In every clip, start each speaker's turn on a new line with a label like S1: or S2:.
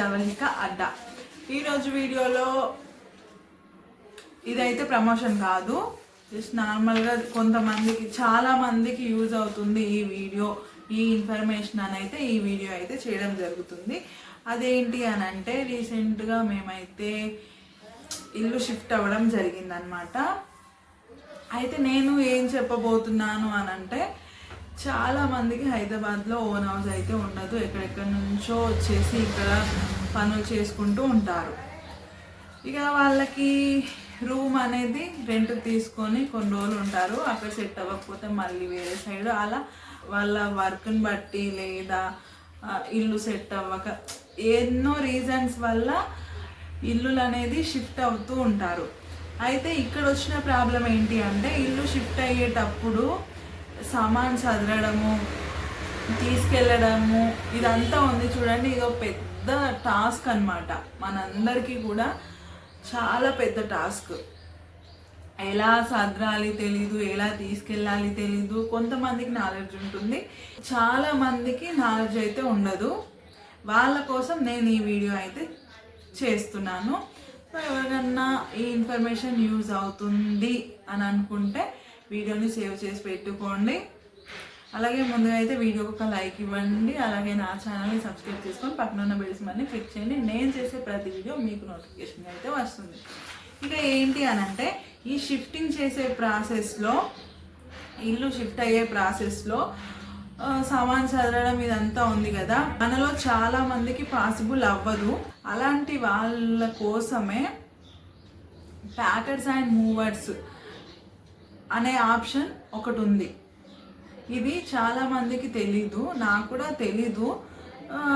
S1: ధవలిక అడ్డా. ఈరోజు వీడియోలో ఇదైతే ప్రమోషన్ కాదు. జస్ట్ నార్మల్గా కొంతమందికి చాలా మందికి యూజ్ అవుతుంది ఈ వీడియో ఈ ఇన్ఫర్మేషన్ అని అయితే ఈ వీడియో అయితే చేయడం జరుగుతుంది. అదేంటి అని అంటే రీసెంట్గా మేమైతే ఇల్లు షిఫ్ట్ అవ్వడం జరిగిందనమాట. అయితే నేను ఏం చెప్పబోతున్నాను అని అంటే చాలా మందికి హైదరాబాద్లో ఓన్ హౌస్ అయితే ఉండదు. ఎక్కడెక్కడి నుంచో వచ్చేసి ఇక్కడ పనులు చేసుకుంటూ ఉంటారు. ఇక వాళ్ళకి రూమ్ అనేది రెంట్ తీసుకొని కొన్ని రోజులు ఉంటారు. అక్కడ సెట్ అవ్వకపోతే మళ్ళీ వేరే సైడ్ అలా వాళ్ళ వర్క్ని బట్టి లేదా ఇల్లు సెట్ అవ్వక ఎన్నో రీజన్స్ వల్ల ఇల్లులు అనేది షిఫ్ట్ అవుతూ ఉంటారు. అయితే ఇక్కడ వచ్చిన ప్రాబ్లం ఏంటి అంటే ఇల్లు షిఫ్ట్ అయ్యేటప్పుడు సామాన్ చదరడము తీసుకెళ్ళడము ఇదంతా ఉంది. చూడండి ఇది ఒక పెద్ద టాస్క్ అన్నమాట. మనందరికీ కూడా చాలా పెద్ద టాస్క్. ఎలా సదరాలి తెలీదు ఎలా తీసుకెళ్ళాలి తెలీదు కొంతమందికి నాలెడ్జ్ ఉంటుంది. చాలా మందికి నాలెడ్జ్ అయితే ఉండదు. వాళ్ళ కోసం నేను ఈ వీడియో అయితే చేస్తున్నాను. సో ఎవరికన్నా ఈ ఇన్ఫర్మేషన్ యూజ్ అవుతుంది అని అనుకుంటే వీడియోని సేవ్ చేసి పెట్టుకోండి. అలాగే ముందుగా అయితే వీడియోకి ఒక లైక్ ఇవ్వండి. అలాగే నా ఛానల్ని సబ్స్క్రైబ్ చేసుకొని పక్కన ఉన్న బెల్స్ మళ్ళీ క్లిక్ చేయండి. నేను చేసే ప్రతి వీడియో మీకు నోటిఫికేషన్ అయితే వస్తుంది. ఇంకా ఏంటి అని అంటే ఈ షిఫ్టింగ్ చేసే ప్రాసెస్లో ఇల్లు షిఫ్ట్ అయ్యే ప్రాసెస్లో సామాన్ చదవడం ఇదంతా ఉంది కదా. మనలో చాలా మందికి పాసిబుల్ అవ్వదు. అలాంటి వాళ్ళ కోసమే ప్యాకెట్స్ అండ్ మూవర్స్ అనే ఆప్షన్ ఒకటి ఉంది ఇది చాలా మందికి తెలీదు నాకు కూడా తెలీదు.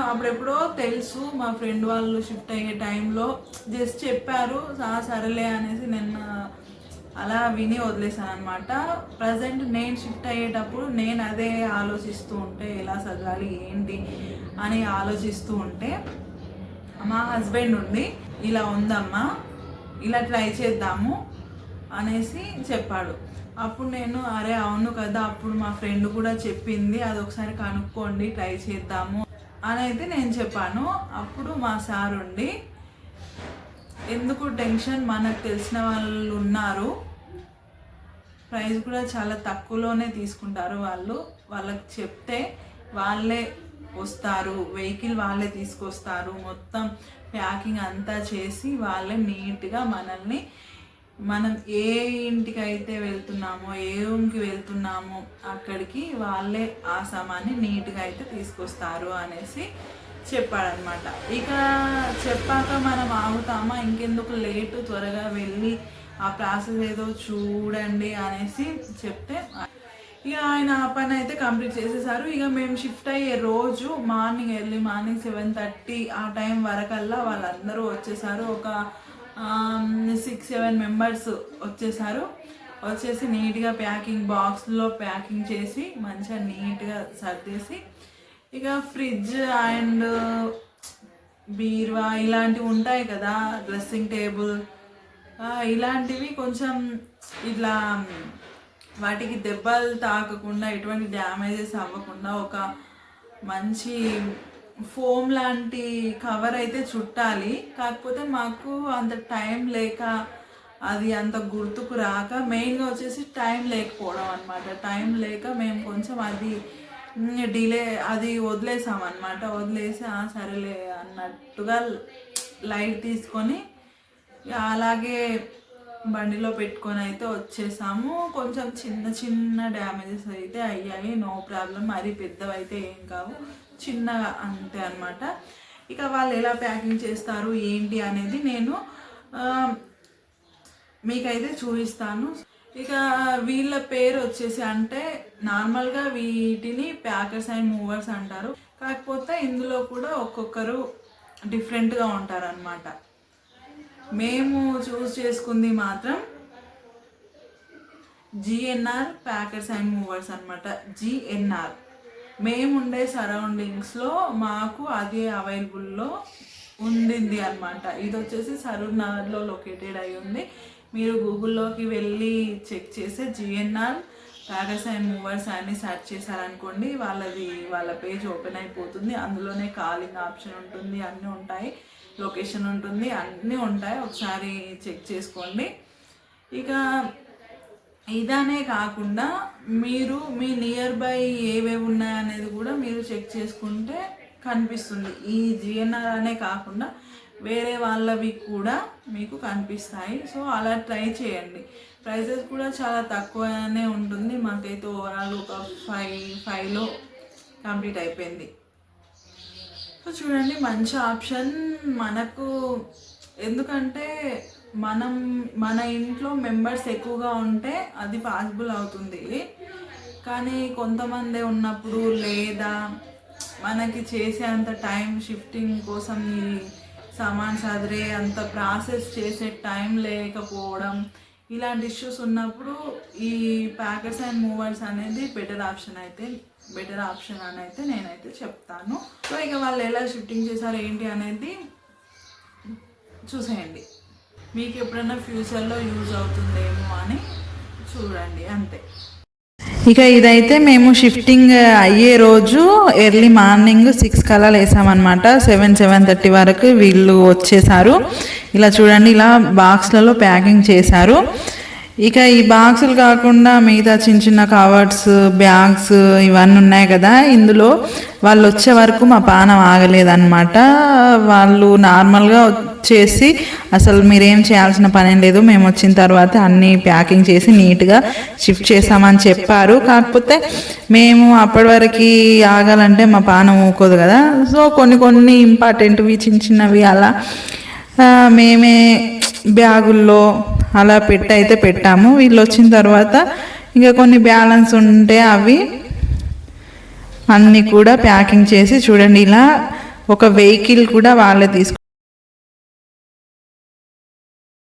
S1: అప్పుడెప్పుడో తెలుసు మా ఫ్రెండ్ వాళ్ళు షిఫ్ట్ అయ్యే టైంలో జస్ట్ చెప్పారు సరేలే అనేసి నిన్న అలా విని వదిలేసాను అనమాట ప్రజెంట్ నేను షిఫ్ట్ అయ్యేటప్పుడు నేను అదే ఆలోచిస్తూ ఉంటే ఎలా చదవాలి ఏంటి? అని ఆలోచిస్తూ ఉంటే మా హస్బెండ్ ఉండి ఇలా ఉందమ్మా ఇలా ట్రై చేద్దాము అనేసి చెప్పాడు. అప్పుడు నేను అరే అవును కదా అప్పుడు మా ఫ్రెండ్ కూడా చెప్పింది అది ఒకసారి కనుక్కోండి ట్రై చేద్దాము అని అయితే నేను చెప్పాను. అప్పుడు మా సార్ ఉండి ఎందుకు టెన్షన్? మనకు తెలిసిన వాళ్ళు ఉన్నారు. ప్రైస్ కూడా చాలా తక్కువలోనే తీసుకుంటారు వాళ్ళు. వాళ్ళకి చెప్తే వాళ్ళే వస్తారు. వెహికల్ వాళ్ళే తీసుకొస్తారు. మొత్తం ప్యాకింగ్ అంతా చేసి వాళ్ళే నీట్గా మనల్ని మనం ఏ ఇంటికి అయితే వెళ్తున్నామో ఏ రూమ్కి వెళ్తున్నామో అక్కడికి వాళ్ళే ఆ సామాన్ని నీట్గా అయితే తీసుకొస్తారు అనేసి చెప్పాడనమాట ఇక చెప్పాక మనం ఆగుతామా? ఇంకెందుకు లేటు? త్వరగా వెళ్ళి ఆ ప్రాసెస్ ఏదో చూడండి అనేసి చెప్తే ఇక ఆయన ఆ పని అయితే కంప్లీట్ చేసేసారు. ఇక మేము షిఫ్ట్ అయ్యే రోజు morning early morning seven thirty ఆ టైం వరకల్లా వాళ్ళందరూ వచ్చేసారు. ఒక సిక్స్ సెవెన్ మెంబర్స్ వచ్చేసారు. వచ్చేసి నీట్గా ప్యాకింగ్ బాక్స్లో ప్యాకింగ్ చేసి మంచిగా నీట్గా సర్దేసి ఇక ఫ్రిడ్జ్ అండ్ బీరువా ఇలాంటివి ఉంటాయి కదా డ్రెస్సింగ్ టేబుల్ ఇలాంటివి కొంచెం ఇట్లా వాటికి దెబ్బలు తాకకుండా ఎటువంటి డ్యామేజెస్ అవ్వకుండా ఒక మంచి ఫోమ్ లాంటి కవర్ అయితే చుట్టాలి. కాకపోతే మాకు అంత టైం లేక అది అంత గుర్తుకు రాక మెయిన్గా వచ్చేసి టైం లేకపోవడం అనమాట టైం లేక మేము కొంచెం అది డిలే అది వదిలేసాం వదిలేసి "ఆ, సరేలే అన్నట్టుగా లైట్ తీసుకొని అలాగే బండిలో పెట్టుకొని అయితే వచ్చేసాము. కొంచెం చిన్న చిన్న డ్యామేజెస్ అయితే అయ్యాయి. No problem. మరీ పెద్దవి అయితే ఏం కావు. చిన్నగా అంతే అన్నమాట. ఇక వాళ్ళు ఎలా ప్యాకింగ్ చేస్తారు? ఏంటి అనేది నేను మీకైతే చూపిస్తాను. ఇక వీళ్ళ పేరు వచ్చేసి అంటే నార్మల్గా వీటిని ప్యాకర్స్ అండ్ మూవర్స్ అంటారు. కాకపోతే ఇందులో కూడా ఒక్కొక్కరు డిఫరెంట్గా ఉంటారనమాట మేము చూస్ చేసుకుంది మాత్రం జిఎన్ఆర్ ప్యాకర్స్ అండ్ మూవర్స్ అనమాట జిఎన్ఆర్. మేము ఉండే సరౌండింగ్స్లో మాకు అది అవైలబుల్లో ఉండింది అనమాట ఇది వచ్చేసి సరూర్నగర్లో లొకేటెడ్ అయి ఉంది. మీరు గూగుల్లోకి వెళ్ళి చెక్ చేస్తే జిఎన్ఆర్ ప్యాకర్స్ అండ్ మూవర్స్ అని సెర్చ్ చేశారనుకోండి వాళ్ళది వాళ్ళ పేజ్ ఓపెన్ అయిపోతుంది. అందులోనే కాలింగ్ ఆప్షన్ ఉంటుంది అన్నీ ఉంటాయి. లొకేషన్ ఉంటుంది అన్నీ ఉంటాయి. ఒకసారి చెక్ చేసుకోండి. ఇక ఇదనే కాకుండా మీరు మీ నియర్ బై ఏవేవి ఉన్నాయనేది కూడా మీరు చెక్ చేసుకుంటే కనిపిస్తుంది. ఈ జిఎన్ఆర్ అనే కాకుండా వేరే వాళ్ళవి కూడా మీకు కనిపిస్తాయి. సో అలా ట్రై చేయండి. ప్రైజెస్ కూడా చాలా తక్కువనే ఉంటుంది. మాకైతే ఓవరాల్ ఒక ఫైవ్ ఫైవ్లో కంప్లీట్ అయిపోయింది. సో చూడండి మంచి ఆప్షన్. మనకు ఎందుకంటే మనం మన ఇంట్లో మెంబర్స్ ఎక్కువగా ఉంటే అది పాసిబుల్ అవుతుంది. కానీ కొంతమంది ఉన్నప్పుడు లేదా మనకి చేసే అంత టైం షిఫ్టింగ్ కోసం ఈ సామాన్ సదిరే అంత ప్రాసెస్ చేసే టైం లేకపోవడం ఇలాంటి ఇష్యూస్ ఉన్నప్పుడు ఈ ప్యాకెట్స్ అండ్ మూవర్స్ అనేది బెటర్ ఆప్షన్ అయితే బెటర్ ఆప్షన్ అని అయితే నేనైతే చెప్తాను. సో ఇక వాళ్ళు ఎలా షిఫ్టింగ్ చేశారు ఏంటి అనేది చూసేయండి. మీకు ఎప్పుడైనా ఫ్యూచర్లో యూజ్ అవుతుందేమో అని చూడండి అంతే.
S2: ఇక ఇదైతే మేము షిఫ్టింగ్ అయ్యే రోజు ఎర్లీ మార్నింగ్ సిక్స్ కల్లా లేసామన్నమాట. సెవెన్ సెవెన్ థర్టీ వరకు వీళ్ళు వచ్చేసారు. ఇలా చూడండి ఇలా బాక్స్లలో ప్యాకింగ్ చేశారు. ఇక ఈ బాక్సులు కాకుండా మిగతా చిన్న చిన్న కవర్స్ బ్యాగ్స్ ఇవన్నీ ఉన్నాయి కదా. ఇందులో వాళ్ళు వచ్చే వరకు మా పానం ఆగలేదన్నమాట. వాళ్ళు నార్మల్గా వచ్చేసి అసలు మీరేం చేయాల్సిన పనేం లేదు. మేము వచ్చిన తర్వాత అన్నీ ప్యాకింగ్ చేసి నీట్గా షిఫ్ట్ చేసామని చెప్పారు. కాకపోతే మేము అప్పటి వరకు ఆగాలంటే మా పానం ఊకోదు కదా. సో కొన్ని కొన్ని ఇంపార్టెంట్వి చిన్న చిన్నవి అలా మేమే బ్యాగుల్లో అలా పెట్టి అయితే పెట్టాము. వీళ్ళు వచ్చిన తర్వాత ఇంకా కొన్ని బ్యాలెన్స్ ఉంటే అవి అన్నీ కూడా ప్యాకింగ్ చేసి చూడండి ఇలా ఒక వెహికల్ కూడా వాళ్ళే తీసుకు